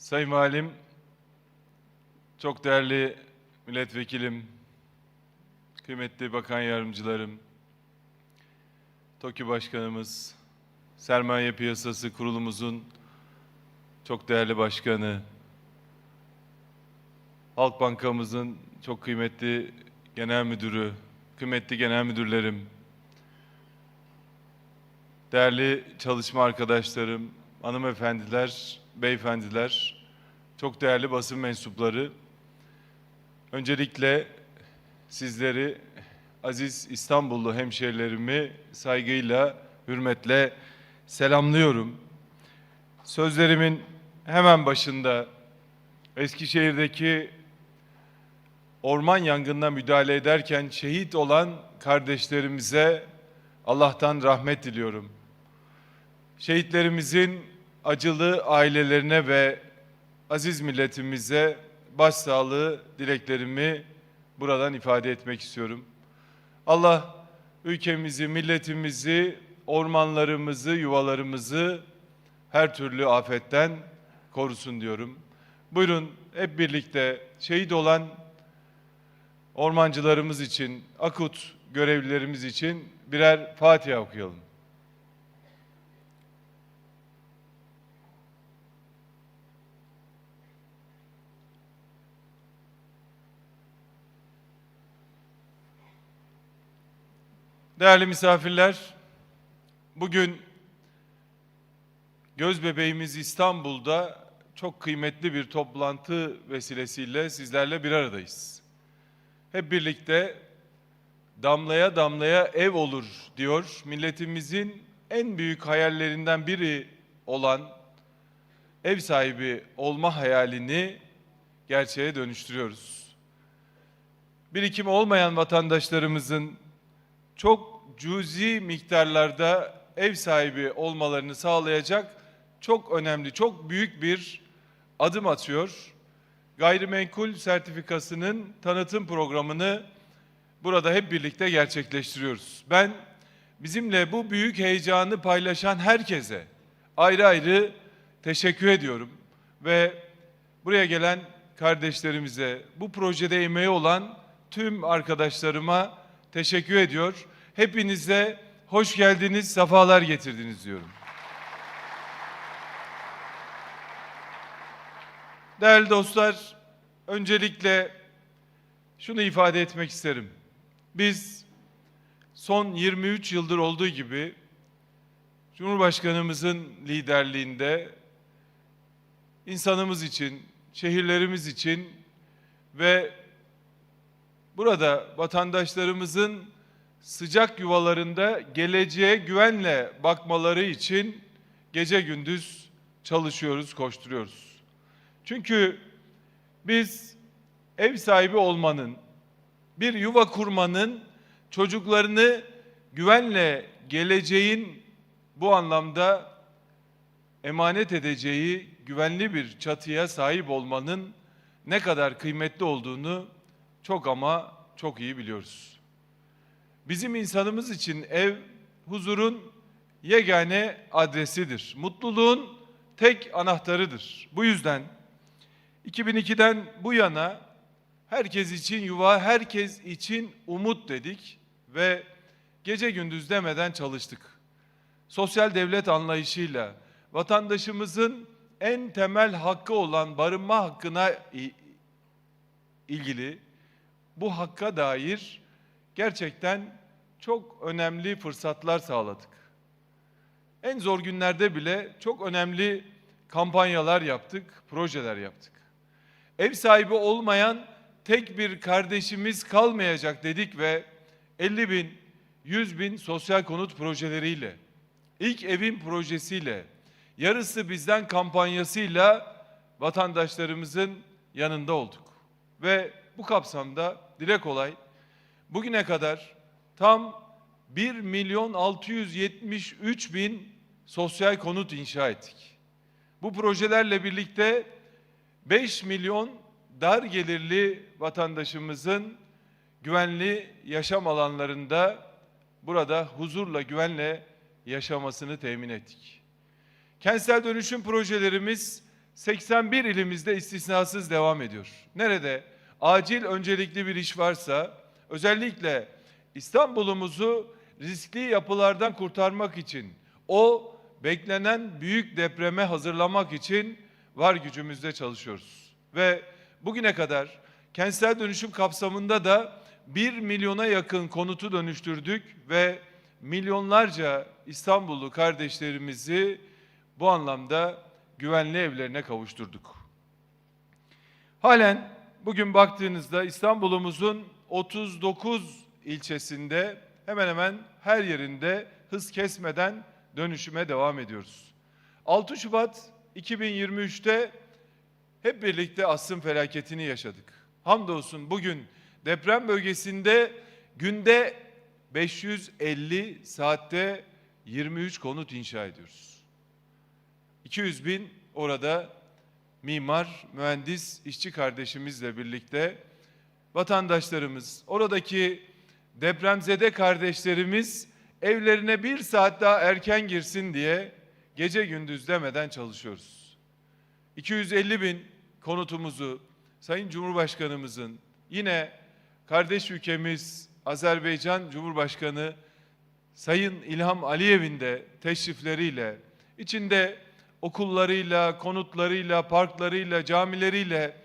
Sayın Valim, çok değerli milletvekilim, kıymetli bakan yardımcılarım, TOKİ Başkanımız, Sermaye Piyasası Kurulumuzun çok değerli başkanı, Halk Bankamızın çok kıymetli genel müdürü, kıymetli genel müdürlerim, değerli çalışma arkadaşlarım, hanımefendiler, beyefendiler, çok değerli basın mensupları, öncelikle sizleri aziz İstanbullu hemşerilerimi saygıyla, hürmetle selamlıyorum. Sözlerimin hemen başında Eskişehir'deki orman yangınına müdahale ederken şehit olan kardeşlerimize Allah'tan rahmet diliyorum. Şehitlerimizin acılı ailelerine ve aziz milletimize başsağlığı dileklerimi buradan ifade etmek istiyorum. Allah ülkemizi, milletimizi, ormanlarımızı, yuvalarımızı her türlü afetten korusun diyorum. Buyurun hep birlikte şehit olan ormancılarımız için, akut görevlilerimiz için birer Fatiha okuyalım. Değerli misafirler, bugün göz bebeğimiz İstanbul'da çok kıymetli bir toplantı vesilesiyle sizlerle bir aradayız. Hep birlikte damlaya damlaya ev olur diyor. Milletimizin en büyük hayallerinden biri olan ev sahibi olma hayalini gerçeğe dönüştürüyoruz. Birikim olmayan vatandaşlarımızın çok cüzi miktarlarda ev sahibi olmalarını sağlayacak çok önemli, çok büyük bir adım atıyor. Gayrimenkul sertifikasının tanıtım programını burada hep birlikte gerçekleştiriyoruz. Ben bizimle bu büyük heyecanı paylaşan herkese ayrı ayrı teşekkür ediyorum ve buraya gelen kardeşlerimize, bu projede emeği olan tüm arkadaşlarıma teşekkür ediyor. Hepinize hoş geldiniz, sefalar getirdiniz diyorum. Değerli dostlar, öncelikle şunu ifade etmek isterim. Biz son 23 yıldır olduğu gibi Cumhurbaşkanımızın liderliğinde insanımız için, şehirlerimiz için ve burada vatandaşlarımızın sıcak yuvalarında geleceğe güvenle bakmaları için gece gündüz çalışıyoruz, koşturuyoruz. Çünkü biz ev sahibi olmanın, bir yuva kurmanın çocuklarını güvenle geleceğin bu anlamda emanet edeceği güvenli bir çatıya sahip olmanın ne kadar kıymetli olduğunu çok ama çok iyi biliyoruz. Bizim insanımız için ev huzurun yegane adresidir. Mutluluğun tek anahtarıdır. Bu yüzden 2002'den bu yana herkes için yuva, herkes için umut dedik ve gece gündüz demeden çalıştık. Sosyal devlet anlayışıyla vatandaşımızın en temel hakkı olan barınma hakkına ilgili bu hakka dair gerçekten çok önemli fırsatlar sağladık. En zor günlerde bile çok önemli kampanyalar yaptık, projeler yaptık. Ev sahibi olmayan tek bir kardeşimiz kalmayacak dedik ve 50 bin, 100 bin sosyal konut projeleriyle, ilk evin projesiyle, yarısı bizden kampanyasıyla vatandaşlarımızın yanında olduk. Ve bu kapsamda dile kolay bugüne kadar tam 1 milyon 673 bin sosyal konut inşa ettik. Bu projelerle birlikte 5 milyon dar gelirli vatandaşımızın güvenli yaşam alanlarında burada huzurla güvenle yaşamasını temin ettik. Kentsel dönüşüm projelerimiz 81 ilimizde istisnasız devam ediyor. Nerede acil öncelikli bir iş varsa özellikle İstanbul'umuzu riskli yapılardan kurtarmak için o beklenen büyük depreme hazırlamak için var gücümüzle çalışıyoruz. Ve bugüne kadar kentsel dönüşüm kapsamında da 1 milyona yakın konutu dönüştürdük ve milyonlarca İstanbullu kardeşlerimizi bu anlamda güvenli evlerine kavuşturduk. Halen bugün baktığınızda İstanbul'umuzun 39 ilçesinde hemen hemen her yerinde hız kesmeden dönüşüme devam ediyoruz. 6 Şubat 2023'te hep birlikte asrın felaketini yaşadık. Hamdolsun bugün deprem bölgesinde günde 550 saatte 23 konut inşa ediyoruz. 200 bin orada mimar, mühendis, işçi kardeşimizle birlikte vatandaşlarımız, oradaki depremzede kardeşlerimiz evlerine bir saat daha erken girsin diye gece gündüz demeden çalışıyoruz. 250 bin konutumuzu Sayın Cumhurbaşkanımızın yine kardeş ülkemiz Azerbaycan Cumhurbaşkanı Sayın İlham Aliyev'in de teşrifleriyle içinde okullarıyla, konutlarıyla, parklarıyla, camileriyle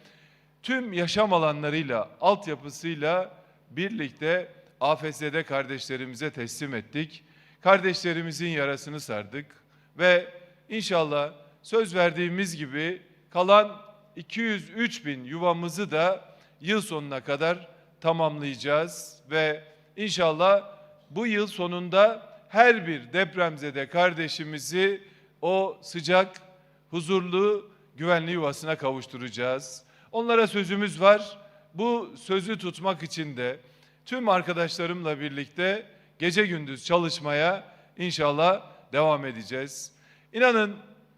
tüm yaşam alanlarıyla, altyapısıyla birlikte AFS'de kardeşlerimize teslim ettik. Kardeşlerimizin yarasını sardık ve inşallah söz verdiğimiz gibi kalan 203 bin yuvamızı da yıl sonuna kadar tamamlayacağız ve inşallah bu yıl sonunda her bir depremzede kardeşimizi o sıcak, huzurlu, güvenli yuvasına kavuşturacağız. Onlara sözümüz var. Bu sözü tutmak için de tüm arkadaşlarımla birlikte gece gündüz çalışmaya inşallah devam edeceğiz. İnanın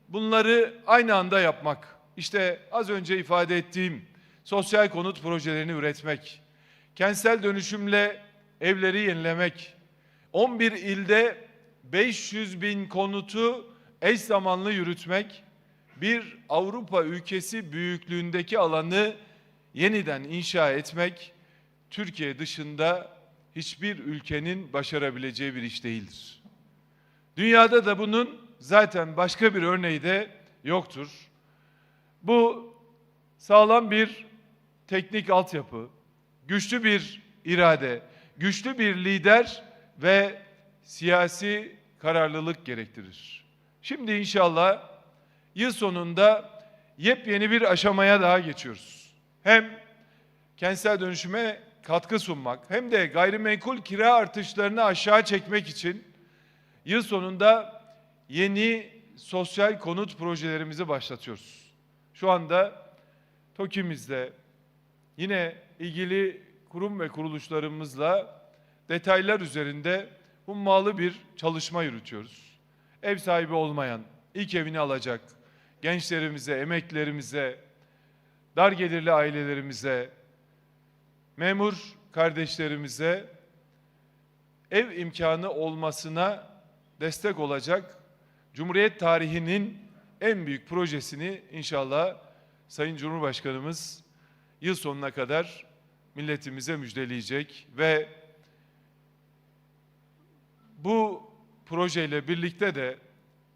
bunları aynı anda yapmak, işte az önce ifade ettiğim sosyal konut projelerini üretmek, kentsel dönüşümle evleri yenilemek, 11 ilde 500 bin konutu eş zamanlı yürütmek, bir Avrupa ülkesi büyüklüğündeki alanı yeniden inşa etmek, Türkiye dışında hiçbir ülkenin başarabileceği bir iş değildir. Dünyada da bunun zaten başka bir örneği de yoktur. Bu sağlam bir teknik altyapı, güçlü bir irade, güçlü bir lider ve siyasi kararlılık gerektirir. Şimdi inşallah yıl sonunda yepyeni bir aşamaya daha geçiyoruz. Hem kentsel dönüşüme katkı sunmak hem de gayrimenkul kira artışlarını aşağı çekmek için yıl sonunda yeni sosyal konut projelerimizi başlatıyoruz. Şu anda TOKİ'mizde yine ilgili kurum ve kuruluşlarımızla detaylar üzerinde hummalı bir çalışma yürütüyoruz. Ev sahibi olmayan, ilk evini alacak gençlerimize, emeklerimize, dar gelirli ailelerimize, memur kardeşlerimize ev imkanı olmasına destek olacak Cumhuriyet tarihinin en büyük projesini inşallah Sayın Cumhurbaşkanımız yıl sonuna kadar milletimize müjdeleyecek ve bu projeyle birlikte de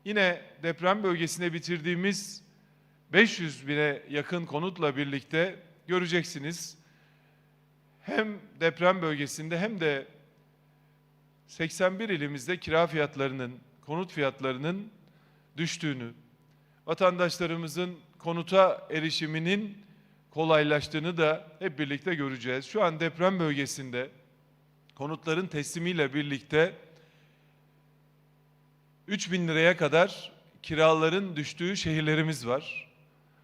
yine deprem bölgesine bitirdiğimiz 500 bine yakın konutla birlikte göreceksiniz. Hem deprem bölgesinde hem de 81 ilimizde kira fiyatlarının, konut fiyatlarının düştüğünü, vatandaşlarımızın konuta erişiminin kolaylaştığını da hep birlikte göreceğiz. Şu an deprem bölgesinde konutların teslimiyle birlikte 3 bin liraya kadar kiraların düştüğü şehirlerimiz var.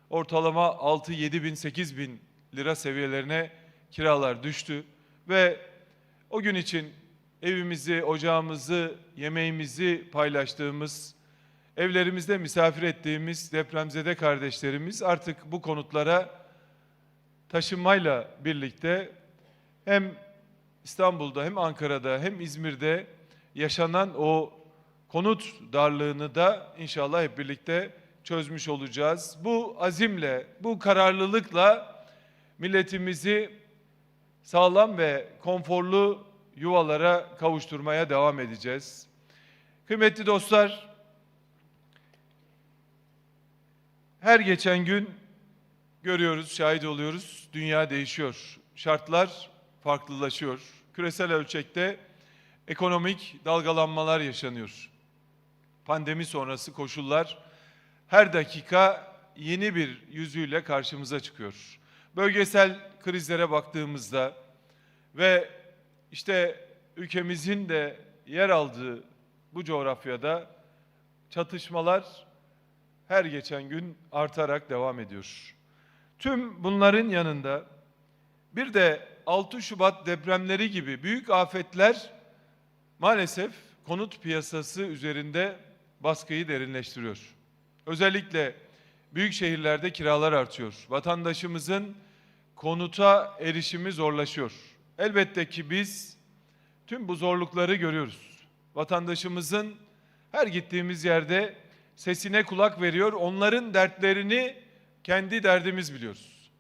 Ortalama 6, 7 bin, 8 bin lira seviyelerine kiralar düştü. Ve o gün için evimizi, ocağımızı, yemeğimizi paylaştığımız, evlerimizde misafir ettiğimiz depremzede kardeşlerimiz artık bu konutlara taşınmayla birlikte hem İstanbul'da hem Ankara'da hem İzmir'de yaşanan o konut darlığını da inşallah hep birlikte çözmüş olacağız. Bu azimle, bu kararlılıkla milletimizi sağlam ve konforlu yuvalara kavuşturmaya devam edeceğiz. Kıymetli dostlar, her geçen gün görüyoruz, şahit oluyoruz. Dünya değişiyor. Şartlar farklılaşıyor. Küresel ölçekte ekonomik dalgalanmalar yaşanıyor. Pandemi sonrası koşullar her dakika yeni bir yüzüyle karşımıza çıkıyor. Bölgesel krizlere baktığımızda ve işte ülkemizin de yer aldığı bu coğrafyada çatışmalar her geçen gün artarak devam ediyor. Tüm bunların yanında bir de 6 Şubat depremleri gibi büyük afetler maalesef konut piyasası üzerinde baskıyı derinleştiriyor. Özellikle büyük şehirlerde kiralar artıyor. Vatandaşımızın konuta erişimi zorlaşıyor. Elbette ki biz tüm bu zorlukları görüyoruz. Vatandaşımızın her gittiğimiz yerde sesine kulak veriyor. Onların dertlerini kendi derdimiz biliyoruz.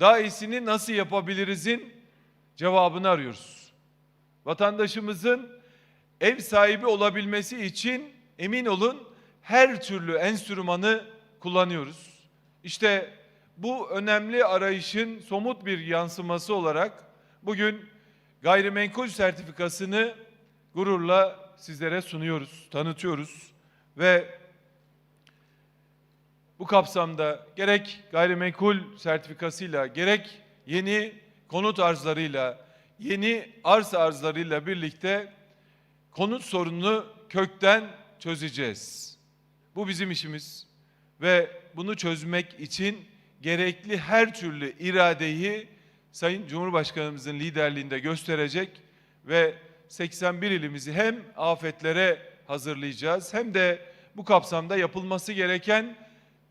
Daha iyisini nasıl yapabilirizin cevabını arıyoruz. Vatandaşımızın ev sahibi olabilmesi için emin olun her türlü enstrümanı kullanıyoruz. İşte bu önemli arayışın somut bir yansıması olarak bugün gayrimenkul sertifikasını gururla sizlere sunuyoruz, tanıtıyoruz ve bu kapsamda gerek gayrimenkul sertifikasıyla gerek yeni konut arzlarıyla, yeni arsa arzlarıyla birlikte konut sorununu kökten çözeceğiz. Bu bizim işimiz ve bunu çözmek için gerekli her türlü iradeyi Sayın Cumhurbaşkanımızın liderliğinde gösterecek ve 81 ilimizi hem afetlere hazırlayacağız hem de bu kapsamda yapılması gereken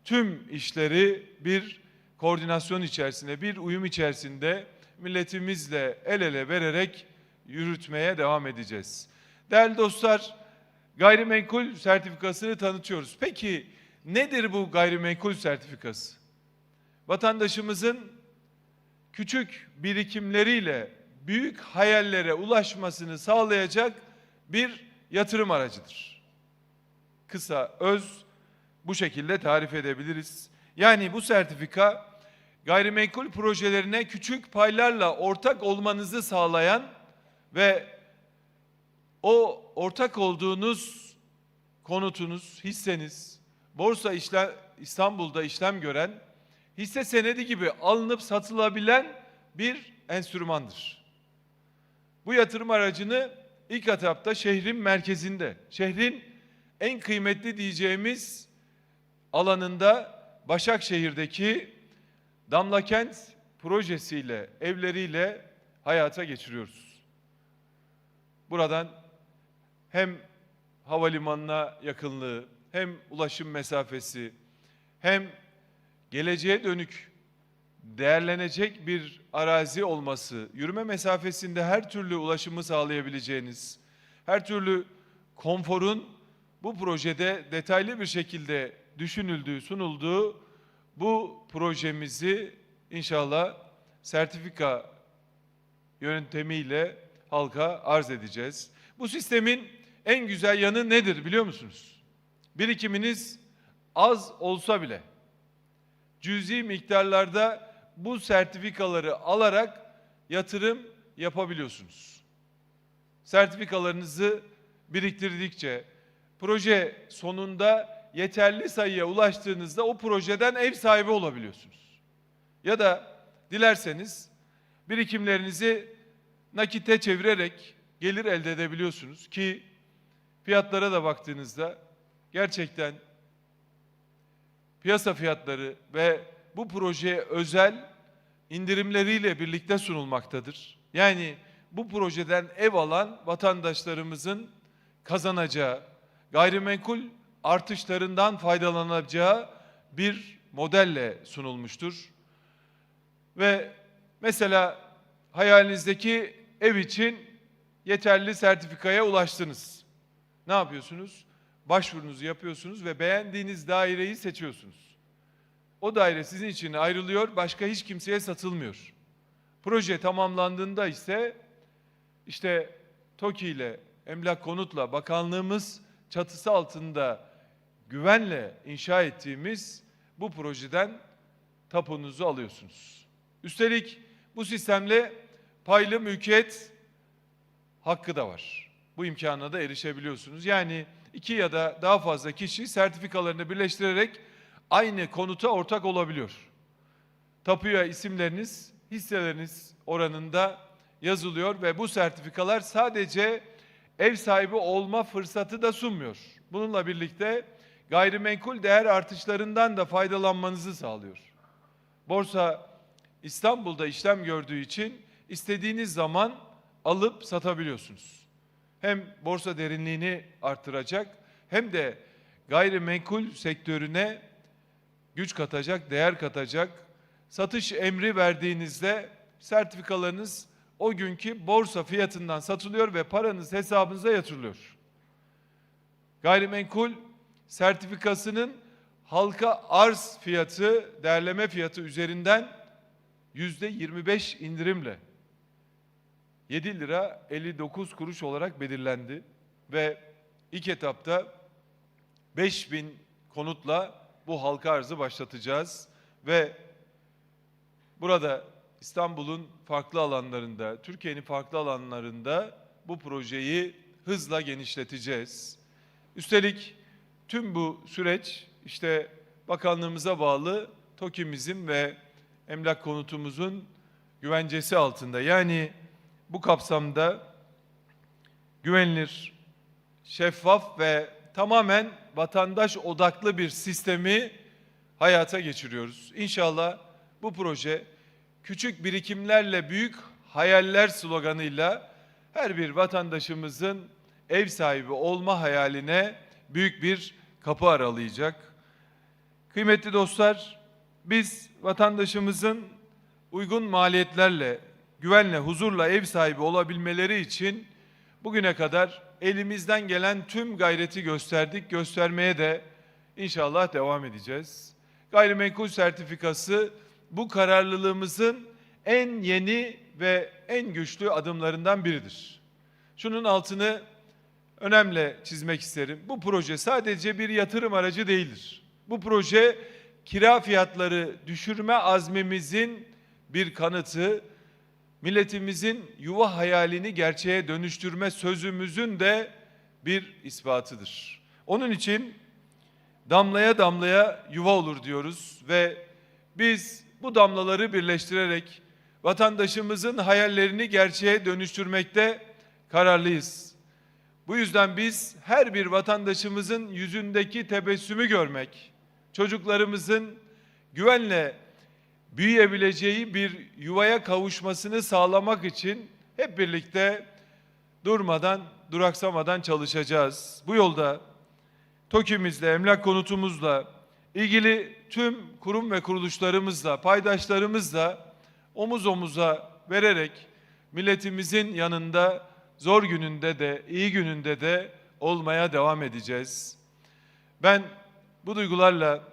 tüm işleri bir koordinasyon içerisinde, bir uyum içerisinde milletimizle el ele vererek yürütmeye devam edeceğiz. Değerli dostlar, gayrimenkul sertifikasını tanıtıyoruz. Peki nedir bu gayrimenkul sertifikası? Vatandaşımızın küçük birikimleriyle büyük hayallere ulaşmasını sağlayacak bir yatırım aracıdır. Kısa, öz bu şekilde tarif edebiliriz. Yani bu sertifika gayrimenkul projelerine küçük paylarla ortak olmanızı sağlayan ve o ortak olduğunuz konutunuz, hisseniz borsa işlem İstanbul'da işlem gören hisse senedi gibi alınıp satılabilen bir enstrümandır. Bu yatırım aracını ilk etapta şehrin merkezinde, şehrin en kıymetli diyeceğimiz alanında Başakşehir'deki Damla Kent projesiyle, evleriyle hayata geçiriyoruz. Buradan hem havalimanına yakınlığı, hem ulaşım mesafesi, hem geleceğe dönük değerlenecek bir arazi olması, yürüme mesafesinde her türlü ulaşımı sağlayabileceğiniz, her türlü konforun bu projede detaylı bir şekilde düşünüldüğü, sunulduğu bu projemizi inşallah sertifika yöntemiyle halka arz edeceğiz. Bu sistemin en güzel yanı nedir biliyor musunuz? Birikiminiz az olsa bile cüzi miktarlarda bu sertifikaları alarak yatırım yapabiliyorsunuz. Sertifikalarınızı biriktirdikçe proje sonunda yeterli sayıya ulaştığınızda o projeden ev sahibi olabiliyorsunuz. Ya da dilerseniz birikimlerinizi nakite çevirerek gelir elde edebiliyorsunuz ki fiyatlara da baktığınızda gerçekten piyasa fiyatları ve bu projeye özel indirimleriyle birlikte sunulmaktadır. Yani bu projeden ev alan vatandaşlarımızın kazanacağı, gayrimenkul artışlarından faydalanacağı bir modelle sunulmuştur. Ve mesela hayalinizdeki ev için yeterli sertifikaya ulaştınız. Ne yapıyorsunuz? başvurunuzu yapıyorsunuz ve beğendiğiniz daireyi seçiyorsunuz. O daire sizin için ayrılıyor, başka hiç kimseye satılmıyor. Proje tamamlandığında ise işte TOKİ ile Emlak Konut'la bakanlığımız çatısı altında güvenle inşa ettiğimiz bu projeden tapunuzu alıyorsunuz. Üstelik bu sistemle paylı mülkiyet hakkı da var. Bu imkana da erişebiliyorsunuz. Yani iki ya da daha fazla kişi sertifikalarını birleştirerek aynı konuta ortak olabiliyor. Tapuya isimleriniz, hisseleriniz oranında yazılıyor ve bu sertifikalar sadece ev sahibi olma fırsatı da sunmuyor. Bununla birlikte gayrimenkul değer artışlarından da faydalanmanızı sağlıyor. Borsa İstanbul'da işlem gördüğü için istediğiniz zaman alıp satabiliyorsunuz. Hem borsa derinliğini artıracak hem de gayrimenkul sektörüne güç katacak, değer katacak. Satış emri verdiğinizde sertifikalarınız o günkü borsa fiyatından satılıyor ve paranız hesabınıza yatırılıyor. Gayrimenkul sertifikasının halka arz fiyatı, değerleme fiyatı üzerinden yüzde 25 indirimle 7 lira 59 kuruş olarak belirlendi ve ilk etapta 5000 konutla bu halka arzı başlatacağız ve burada İstanbul'un farklı alanlarında, Türkiye'nin farklı alanlarında bu projeyi hızla genişleteceğiz. Üstelik tüm bu süreç işte bakanlığımıza bağlı TOKİ'mizin ve emlak konutumuzun güvencesi altında. Yani bu kapsamda güvenilir, şeffaf ve tamamen vatandaş odaklı bir sistemi hayata geçiriyoruz. İnşallah bu proje küçük birikimlerle büyük hayaller sloganıyla her bir vatandaşımızın ev sahibi olma hayaline büyük bir kapı aralayacak. Kıymetli dostlar, biz vatandaşımızın uygun maliyetlerle, güvenle, huzurla ev sahibi olabilmeleri için bugüne kadar elimizden gelen tüm gayreti gösterdik, göstermeye de inşallah devam edeceğiz. Gayrimenkul sertifikası bu kararlılığımızın en yeni ve en güçlü adımlarından biridir. Şunun altını önemli çizmek isterim. Bu proje sadece bir yatırım aracı değildir. Bu proje kira fiyatları düşürme azmimizin bir kanıtı, milletimizin yuva hayalini gerçeğe dönüştürme sözümüzün de bir ispatıdır. Onun için damlaya damlaya yuva olur diyoruz ve biz bu damlaları birleştirerek vatandaşımızın hayallerini gerçeğe dönüştürmekte kararlıyız. Bu yüzden biz her bir vatandaşımızın yüzündeki tebessümü görmek, çocuklarımızın güvenle büyüyebileceği bir yuvaya kavuşmasını sağlamak için hep birlikte durmadan, duraksamadan çalışacağız. Bu yolda TOKİ'mizle, emlak konutumuzla, ilgili tüm kurum ve kuruluşlarımızla, paydaşlarımızla omuz omuza vererek milletimizin yanında zor gününde de, iyi gününde de olmaya devam edeceğiz. Ben bu duygularla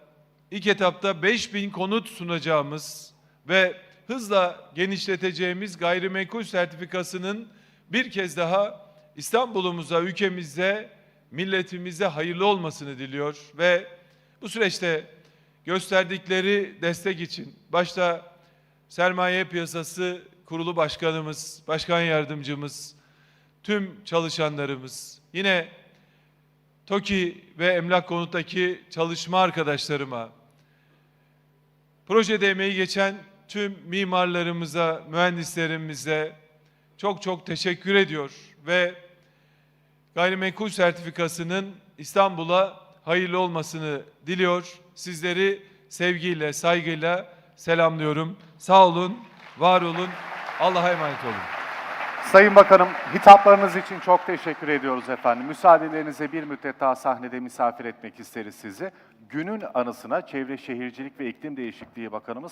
ilk etapta 5000 konut sunacağımız ve hızla genişleteceğimiz gayrimenkul sertifikasının bir kez daha İstanbul'umuza, ülkemize, milletimize hayırlı olmasını diliyor ve bu süreçte gösterdikleri destek için başta Sermaye Piyasası Kurulu Başkanımız, Başkan Yardımcımız, tüm çalışanlarımız, yine TOKİ ve Emlak Konut'taki çalışma arkadaşlarıma, projede emeği geçen tüm mimarlarımıza, mühendislerimize çok çok teşekkür ediyor ve gayrimenkul sertifikasının İstanbul'a hayırlı olmasını diliyor. Sizleri sevgiyle, saygıyla selamlıyorum. Sağ olun, var olun. Allah'a emanet olun. Sayın Bakanım, hitaplarınız için çok teşekkür ediyoruz efendim. Müsaadelerinize bir müddet daha sahnede misafir etmek isteriz sizi. Günün anısına Çevre Şehircilik ve İklim Değişikliği Bakanımız